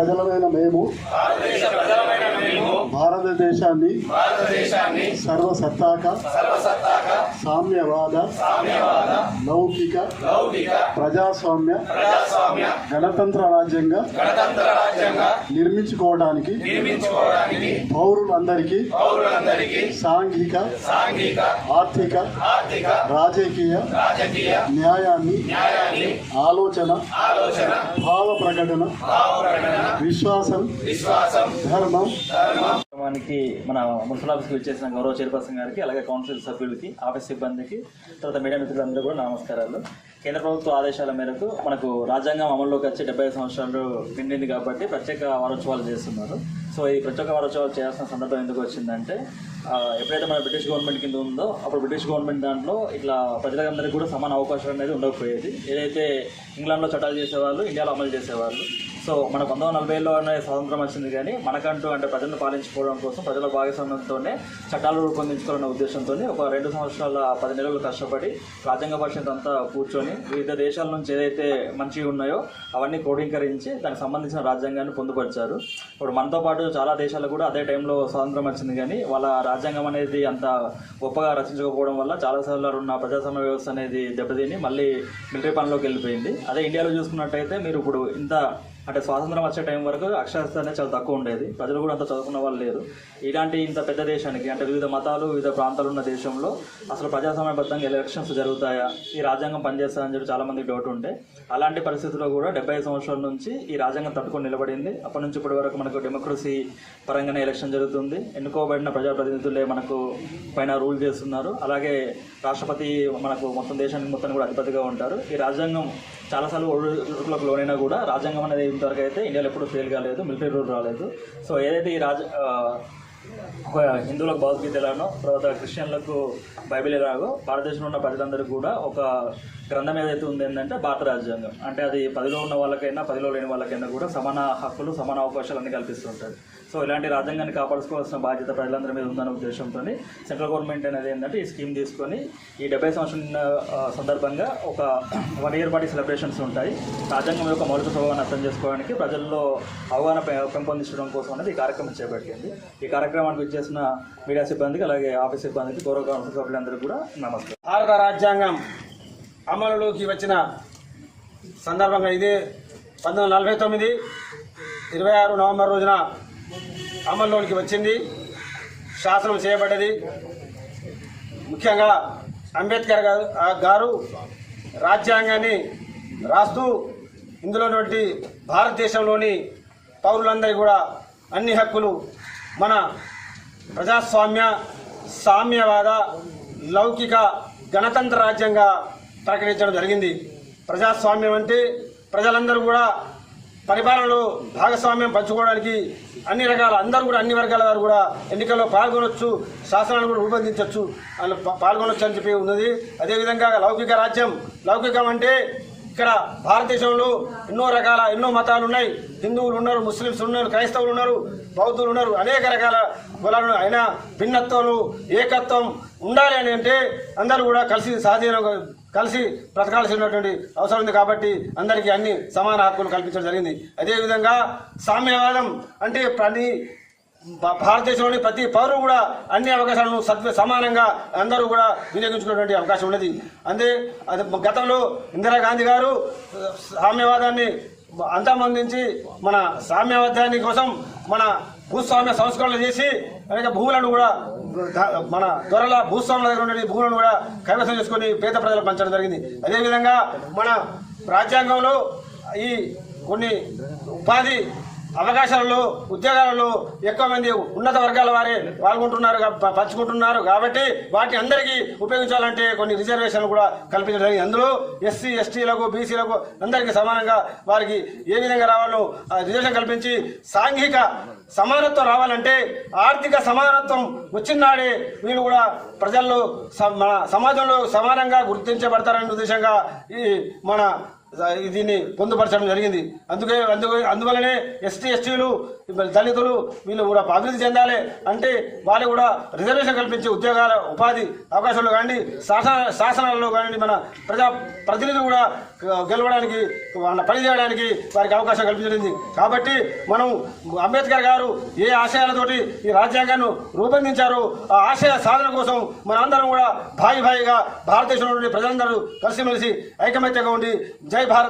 ప్రజలమైన మేము ప్రజలమైన మేము భారతదేశాన్ని భారతదేశాన్ని సర్వసత్తాక సర్వసత్తాక సామ్యవాద సామ్యవాద లౌకిక లౌకిక ప్రజాస్వామ్య ప్రజాస్వామ్య గణతంత్ర రాజ్యంగా గణతంత్ర రాజ్యంగా నిర్మించుకోవడానికి నిర్మించుకోవడానికి పౌరులందరికీ పౌరులందరికీ సాంఘిక సాంఘిక ఆర్థిక ఆర్థిక రాజకీయ రాజకీయ న్యాయాన్ని న్యాయాన్ని ఆలోచన ఆలోచన భావ ప్రకటన భావ ప్రకటన విశ్వాసం విశ్వాసం ధర్మం ధర్మం. మనకి మన మున్సిపల్ ఆఫీస్కి వచ్చేసిన గౌరవ చైర్పర్సన్ గారికి అలాగే కౌన్సిల్ సభ్యులకి ఆఫీస్ సిబ్బందికి తర్వాత మీడియా మిత్రులందరూ కూడా నమస్కారాలు. కేంద్ర ప్రభుత్వ ఆదేశాల మేరకు మనకు రాజ్యాంగం అమల్లోకి వచ్చి డెబ్బై ఐదు సంవత్సరాలు నిండింది కాబట్టి ప్రత్యేక వారోత్సవాలు చేస్తున్నారు. సో ఈ ప్రత్యేక వారోత్సవాలు చేయాల్సిన సందర్భం ఎందుకు వచ్చిందంటే ఎప్పుడైతే మన బ్రిటిష్ గవర్నమెంట్ కింద ఉందో అప్పుడు బ్రిటిష్ గవర్నమెంట్ దాంట్లో ఇట్లా ప్రజలందరికీ కూడా సమాన అవకాశం అనేది ఉండకపోయేది. ఏదైతే ఇంగ్లాండ్లో చట్టాలు చేసేవాళ్ళు ఇండియాలో అమలు చేసేవాళ్ళు సో మన పంతొమ్మిది వందల నలభైలో అనేది స్వాతంత్రం వచ్చింది కానీ మనకంటూ అంటే ప్రజలను పాలించుకోవడం కోసం ప్రజల భాగస్వామ్యంతోనే చట్టాలు రూపొందించుకోవాలనే ఉద్దేశంతో ఒక రెండు సంవత్సరాల పది నెలలు కష్టపడి రాజ్యాంగ పరిషత్ అంతా కూర్చొని వివిధ దేశాల నుంచి ఏదైతే మంచిగా ఉన్నాయో అవన్నీ క్రోడీకరించి దానికి సంబంధించిన రాజ్యాంగాన్ని పొందుపరిచారు. ఇప్పుడు మనతో పాటు చాలా దేశాలు కూడా అదే టైంలో స్వాతంత్రం వచ్చింది కానీ వాళ్ళ రాజ్యాంగం అనేది అంత గొప్పగా రచించకపోవడం వల్ల చాలాసార్లు ఉన్న ప్రజాస్వామ్య వ్యవస్థ అనేది దెబ్బతిని మళ్ళీ మిలిటరీ పనిలోకి వెళ్ళిపోయింది. అదే ఇండియాలో చూసుకున్నట్టయితే మీరు ఇప్పుడు ఇంత అంటే స్వాతంత్రం వచ్చే టైం వరకు అక్షరాస్యత అనేది చాలా తక్కువ ఉండేది. ప్రజలు కూడా అంత చదువుకున్న వాళ్ళు లేరు. ఇలాంటి ఇంత పెద్ద దేశానికి అంటే వివిధ మతాలు వివిధ ప్రాంతాలు ఉన్న దేశంలో అసలు ప్రజాస్వామ్యబద్ధంగా ఎలక్షన్స్ జరుగుతాయా ఈ రాజ్యాంగం పనిచేస్తా అని చెప్పి చాలామంది డౌట్ ఉంటే అలాంటి పరిస్థితుల్లో కూడా డెబ్బై ఐదు సంవత్సరాల నుంచి ఈ రాజ్యాంగం తట్టుకొని నిలబడింది. అప్పటి నుంచి ఇప్పటి వరకు మనకు డెమోక్రసీ పరంగానే ఎలక్షన్ జరుగుతుంది. ఎన్నుకోబడిన ప్రజాప్రతినిధులే మనకు పైన రూల్ చేస్తున్నారు. అలాగే రాష్ట్రపతి మనకు మొత్తం దేశానికి మొత్తం కూడా అధిపతిగా ఉంటారు. ఈ రాజ్యాంగం చాలాసార్లు ఓడిలకు లోనైనా కూడా రాజ్యాంగం అనేది ఇంతవరకు అయితే ఇండియాలో ఎప్పుడు ఫెయిల్ కాలేదు మిలిటరీ రూల్ రాలేదు. సో ఏదైతే ఈ రాజ ఒక హిందువులకు భగవద్గీత ఎలానో తర్వాత క్రిస్టియన్లకు బైబిల్ ఎలాగో భారతదేశంలో ఉన్న ప్రజలందరికీ కూడా ఒక గ్రంథం ఏదైతే ఉంది ఏంటంటే భారత రాజ్యాంగం. అంటే అది పదిలో ఉన్న వాళ్ళకైనా పదిలో లేని వాళ్ళకైనా కూడా సమాన హక్కులు సమాన అవకాశాలు అన్ని సో ఇలాంటి రాజ్యాంగాన్ని కాపాడుకోవాల్సిన బాధ్యత ప్రజలందరి మీద ఉందనే ఉద్దేశంతో సెంట్రల్ గవర్నమెంట్ అనేది ఏంటంటే ఈ స్కీమ్ తీసుకొని ఈ డెబ్బై సంవత్సరం సందర్భంగా ఒక వన్ ఇయర్ పాటి సెలబ్రేషన్స్ ఉంటాయి. రాజ్యాంగం యొక్క మౌలిక స్వభావాన్ని అర్థం చేసుకోవడానికి ప్రజల్లో అవగాహన పెంపొందించడం కోసం అనేది ఈ కార్యక్రమం చేపట్టింది. ఈ కార్యక్రమం కార్యక్రమానికి వచ్చేసిన మీడియా సిబ్బందికి అలాగే ఆఫీస్ సిబ్బందికి గౌరవ కౌన్సిల్ సభ్యులందరికీ కూడా నమస్కారం. భారత రాజ్యాంగం అమలులోకి వచ్చిన సందర్భంగా ఇది పంతొమ్మిది వందల నలభై తొమ్మిది ఇరవై ఆరు నవంబర్ రోజున అమల్లోనికి వచ్చింది. శాసనం చేయబడ్డది. ముఖ్యంగా అంబేద్కర్ గారు గారు రాజ్యాంగాన్ని రాస్తూ ఇందులోటువంటి భారతదేశంలోని పౌరులందరికీ కూడా అన్ని హక్కులు మన ప్రజాస్వామ్య సామ్యవాద లౌకిక గణతంత్ర రాజ్యంగా ప్రకటించడం జరిగింది. ప్రజాస్వామ్యం అంటే ప్రజలందరూ కూడా పరిపాలనలో భాగస్వామ్యం పంచుకోవడానికి అన్ని రకాల అందరూ కూడా అన్ని వర్గాల వారు కూడా ఎన్నికల్లో పాల్గొనొచ్చు శాసనాలు కూడా రూపొందించవచ్చు అందులో పా- పాల్గొనొచ్చు అని చెప్పి ఉన్నది. అదేవిధంగా లౌకిక రాజ్యం లౌకికం అంటే ఇక్కడ భారతదేశంలో ఎన్నో రకాల ఎన్నో మతాలు ఉన్నాయి. హిందువులు ఉన్నారు ముస్లిమ్స్ ఉన్నారు క్రైస్తవులు ఉన్నారు బౌద్ధులు ఉన్నారు అనేక రకాల కులాలు అయినా భిన్నత్వాలు ఏకత్వం ఉండాలి అని అంటే అందరూ కూడా కలిసి సాధీనంగా కలిసి బ్రతకాల్సినటువంటి అవసరం ఉంది కాబట్టి అందరికీ అన్ని సమాన హక్కులు కల్పించడం జరిగింది. అదేవిధంగా సామ్యవాదం అంటే ప్రతి భారతదేశంలోని ప్రతి పౌరుడు కూడా అన్ని అవకాశాలను సద్వ సమానంగా అందరూ కూడా వినియోగించుకునేటువంటి అవకాశం ఉన్నది. అంతే అది గతంలో ఇందిరాగాంధీ గారు సామ్యవాదాన్ని అంతమందించి మన సామ్యవాదాన్ని కోసం మన భూస్వామ్య సంస్కరణలు చేసి అనేక భూములను కూడా మన దొరల భూస్వాముల దగ్గర ఉండే భూములను కూడా కైవసం చేసుకొని పేద ప్రజలకు పంచడం జరిగింది. అదేవిధంగా మన రాజ్యాంగంలో ఈ కొన్ని ఉపాధి అవకాశాలలో ఉద్యోగాలలో ఎక్కువ మంది ఉన్నత వర్గాల వారే పాల్గొంటున్నారు పంచుకుంటున్నారు కాబట్టి వాటి అందరికీ ఉపయోగించాలంటే కొన్ని రిజర్వేషన్లు కూడా కల్పించడం జరిగింది. అందులో ఎస్సీ ఎస్టీలకు బీసీలకు అందరికీ సమానంగా వారికి ఏ విధంగా రావాలో ఆ రిజర్వేషన్ కల్పించి సాంఘిక సమానత్వం రావాలంటే ఆర్థిక సమానత్వం వచ్చినాడే వీళ్ళు కూడా ప్రజల్లో స- మన సమాజంలో సమానంగా గుర్తించబడతారనే ఉద్దేశంగా ఈ మన దీన్ని పొందుపరచడం జరిగింది. అందుకే అందుకే అందువల్లనే ఎస్టీ ఎస్టీలు దళితులు వీళ్ళు కూడా అభివృద్ధి చెందాలి అంటే వాళ్ళు కూడా రిజర్వేషన్ కల్పించే ఉద్యోగాల ఉపాధి అవకాశాలు కానీ శాసన శాసనాలలో కానీ మన ప్రజా ప్రతినిధులు కూడా గెలవడానికి వాళ్ళ పని చేయడానికి వారికి అవకాశం కల్పించింది కాబట్టి మనం అంబేద్కర్ గారు ఏ ఆశయాలతోటి ఈ రాజ్యాంగాన్ని రూపొందించారో ఆ ఆశయ సాధన కోసం మనందరం కూడా భాయి భాయిగా భారతదేశంలో ప్రజలందరూ కలిసిమెలిసి ఐకమత్యంగా ఉండి జై భారత్